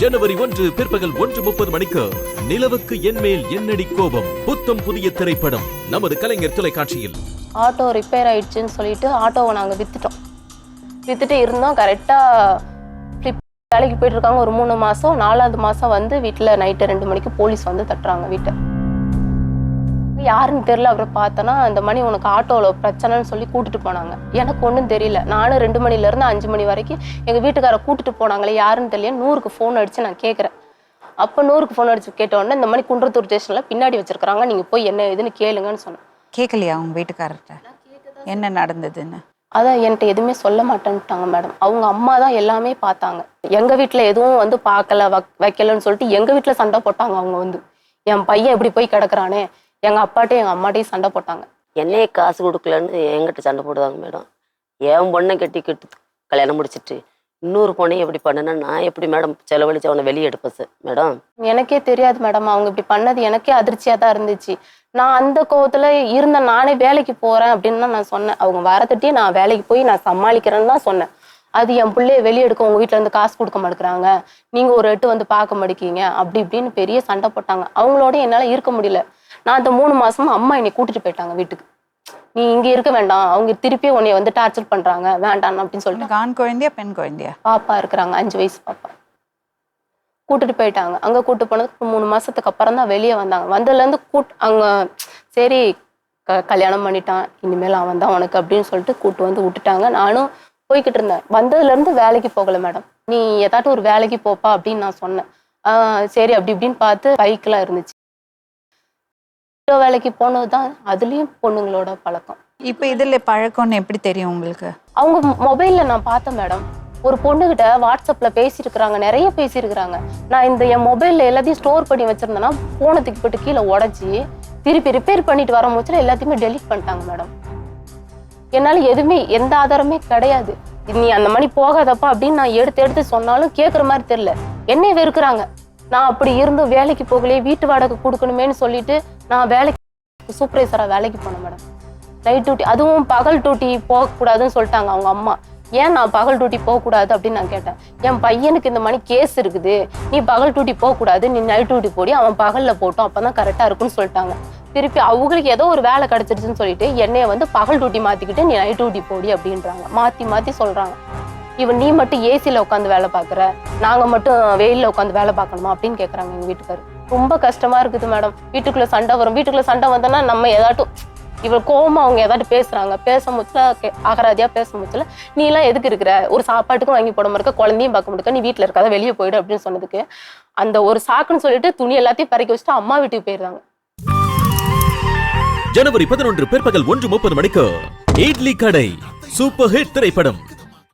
ஜனவரி ஒன்று பிற்பகல் ஒன்று முப்பது மணிக்கு நிலவுக்கு என்மேல் என்னடி கோபம்? புத்தம் புதிய திரைப்படம். நமது கலைஞர் தொலைக்காட்சியில். ஆட்டோ ரிப்பேர் ஆயிடுச்சுன்னு சொல்லிட்டு ஆட்டோவை நாங்கள் வித்துட்டோம். வித்துட்டு இருந்தோம். கரெக்டாக வேலைக்கு போயிட்டு இருக்காங்க. ஒரு மூணு மாதம் நாலாவது மாதம் வந்து வீட்டில் நைட்டு ரெண்டு மணிக்கு போலீஸ் வந்து தட்டுறாங்க வீட்டை. யாருன்னு தெரியல. அவரை பார்த்தோன்னா இந்த மணி உனக்கு ஆட்டோவில் பிரச்சனைன்னு சொல்லி கூட்டிட்டு போனாங்க. எனக்கு ஒன்றும் தெரியல. நானும் ரெண்டு மணிலேருந்து அஞ்சு மணி வரைக்கும் எங்கள் வீட்டுக்காரை கூட்டிட்டு போனாங்களே யாருன்னு தெரியல. நூறுக்கு ஃபோன் அடித்து நான் கேட்குறேன் அப்போ நூறுக்கு ஃபோன் அடிச்சு கேட்ட உடனே இந்த மாதிரி குன்றத்தூர் ஸ்டேஷனில் பின்னாடி வச்சிருக்காங்க நீங்கள் போய் என்ன ஏதுன்னு கேளுங்கன்னு சொன்னேன். கேட்கலையா உங்க வீட்டுக்காரர்கிட்ட என்ன நடந்ததுன்னு? அதான் என்கிட்ட எதுவுமே சொல்ல மாட்டேன்ட்டாங்க மேடம். அவங்க அம்மா தான் எல்லாமே பார்த்தாங்க. எங்க வீட்ல எதுவும் வந்து பார்க்கல வக்- வைக்கலன்னு சொல்லிட்டு எங்க வீட்ல சண்டை போட்டாங்க அவங்க வந்து. என் பையன் இப்படி போய் கிடக்குறானே. எங்க அப்பாட்டையும் எங்க அம்மாட்டையும் சண்டை போட்டாங்க. என்னையே காசு கொடுக்கலன்னு என்கிட்ட சண்டை போடுவாங்க மேடம். என் பொண்ணை கட்டி கட்டு கல்யாணம் முடிச்சிட்டு இன்னொரு பொண்ணையும் எப்படி பண்ணுனா நான் எப்படி மேடம் செலவழிச்சு அவனை வெளியே எடுப்பேன் சார் மேடம். எனக்கே தெரியாது மேடம் அவங்க இப்படி பண்ணது எனக்கே அதிர்ச்சியா தான் இருந்துச்சு. நான் அந்த கோவத்துல இருந்த நானே வேலைக்கு போறேன் அப்படின்னு தான் நான் சொன்னேன். அவங்க வரத்திட்டே நான் வேலைக்கு போய் நான் சமாளிக்கிறேன்னு தான் சொன்னேன். அது என் பிள்ளைய வெளியே எடுக்க உங்க வீட்ல இருந்து காசு கொடுக்க மாட்டேங்கிறாங்க. நீங்க ஒரு எட்டு வந்து பார்க்க மாட்டேங்க அப்படி இப்படின்னு பெரிய சண்டை போட்டாங்க. அவங்களோட என்னால இருக்க முடியல. நான் அந்த மூணு மாசமா அம்மா என்னை கூட்டிட்டு போயிட்டாங்க வீட்டுக்கு. நீ இங்க இருக்க வேண்டாம். அவங்க திருப்பி உன்னை வந்து டார்ச்சர் பண்றாங்க. வேண்டாம் அப்படின்னு சொல்லிட்டு. ஆண் குழந்தையா பெண் குழந்தையா? பாப்பா இருக்கிறாங்க. அஞ்சு வயசு பாப்பா. கூட்டிட்டு போயிட்டாங்க. அங்க கூட்டு போனதுக்கு மூணு மாசத்துக்கு அப்புறம் தான் வெளியே வந்தாங்க. வந்ததுல இருந்து கூட் அங்க சரி க- கல்யாணம் பண்ணிட்டான். இனிமேல் அவன் தான் உனக்கு அப்படின்னு சொல்லிட்டு கூட்டு வந்து விட்டுட்டாங்க. நானும் போய்கிட்டு இருந்தேன். வந்ததுல இருந்து வேலைக்கு போகல மேடம். நீ ஏதாட்டும் ஒரு வேலைக்கு போப்பா அப்படின்னு நான் சொன்னேன். சரி அப்படி இப்படின்னு பார்த்து பைக்கெலாம் இருந்துச்சு. ஆட்டோ வேலைக்கு போனது தான் அதுலயும் பொண்ணுங்களோட பழக்கம். இப்போ இதுல பழக்கம்னு எப்படி தெரியும் உங்களுக்கு? அவங்க மொபைல்ல நான் பார்த்தேன் மேடம் ஒரு பொண்ணுகிட்ட வாட்ஸ்அப்ல பேசியிருக்கிறாங்க நிறைய பேசியிருக்கிறாங்க. நான் இந்த என் மொபைல்ல எல்லாத்தையும் ஸ்டோர் பண்ணி வச்சிருந்தேன்னா போனை தூக்கி போட்டு கீழே உடச்சி திருப்பி ரிப்பேர் பண்ணிட்டு வர முச்சில் எல்லாத்தையுமே டெலீட் பண்ணிட்டாங்க மேடம் என்னால எதுவுமே எந்த ஆதாரமே கிடையாது. நீ அந்த மணி போகாதப்பா அப்படின்னு நான் எடுத்து எடுத்து சொன்னாலும் கேட்குற மாதிரி தெரியல. என்னைய வெறுக்கிறாங்க. நான் அப்படி இருந்தும் வேலைக்கு போகலையே வீட்டு வாடகை கொடுக்கணுமேன்னு சொல்லிட்டு நான் வேலைக்கு சூப்பர்வைசராக வேலைக்கு போனேன் மேடம் நைட் டியூட்டி அதுவும் பகல் டியூட்டி போகக்கூடாதுன்னு சொல்லிட்டாங்க அவங்க அம்மா. ஏன் நான் பகல் டியூட்டி போகக்கூடாது அப்படின்னு நான் கேட்டேன். என் பையனுக்கு இந்த மணி கேஸ் இருக்குது. நீ பகல் டியூட்டி போகக்கூடாது நீ நைட் டியூட்டி போடி அவன் பகலில் போட்டோம் அப்போ தான் கரெக்டாக இருக்கும்னு சொல்லிட்டாங்க. திருப்பி அவங்களுக்கு ஏதோ ஒரு வேலை கிடச்சிருச்சுன்னு சொல்லிட்டு என்னைய வந்து பகல் டியூட்டி மாற்றிக்கிட்டு நீ நைட் டியூட்டி போடி அப்படின்றாங்க. மாற்றி மாற்றி சொல்கிறாங்க இவன் நீ மட்டும் ஏசியில் உட்காந்து வேலை பார்க்குற நாங்க மட்டும் வெயிலில் உட்காந்து வேலை பார்க்கணுமா அப்படின்னு கேக்குறாங்க எங்க வீட்டுக்காரு. ரொம்ப கஷ்டமா இருக்குது மேடம். வீட்டுக்குள்ள சண்டை வரும். வீட்டுக்குள்ள சண்டை வந்தோன்னா நம்ம ஏதாட்டும் இவள் கோவமா அவங்க ஏதாட்டும் பேசுறாங்க. பேச முச்சுல கே- அகராதியா பேச முச்சுல நீ எல்லாம் எதுக்கு இருக்கிற? ஒரு சாப்பாட்டுக்கும் வாங்கி போட இருக்க குழந்தையும் பார்க்க முடியாது நீ வீட்டுல இருக்காத வெளியே போயிடு அப்படின்னு சொன்னதுக்கு அந்த ஒரு சாக்குன்னு சொல்லிட்டு துணி எல்லாத்தையும் பறக்க வச்சுட்டு அம்மா வீட்டுக்கு போயிடுறாங்க ஜனவரி பதினொன்று பிற்பகல் ஒன்று முப்பது மணிக்கு இட்லி கடை சூப்பர் ஹிட் திரைப்படம்.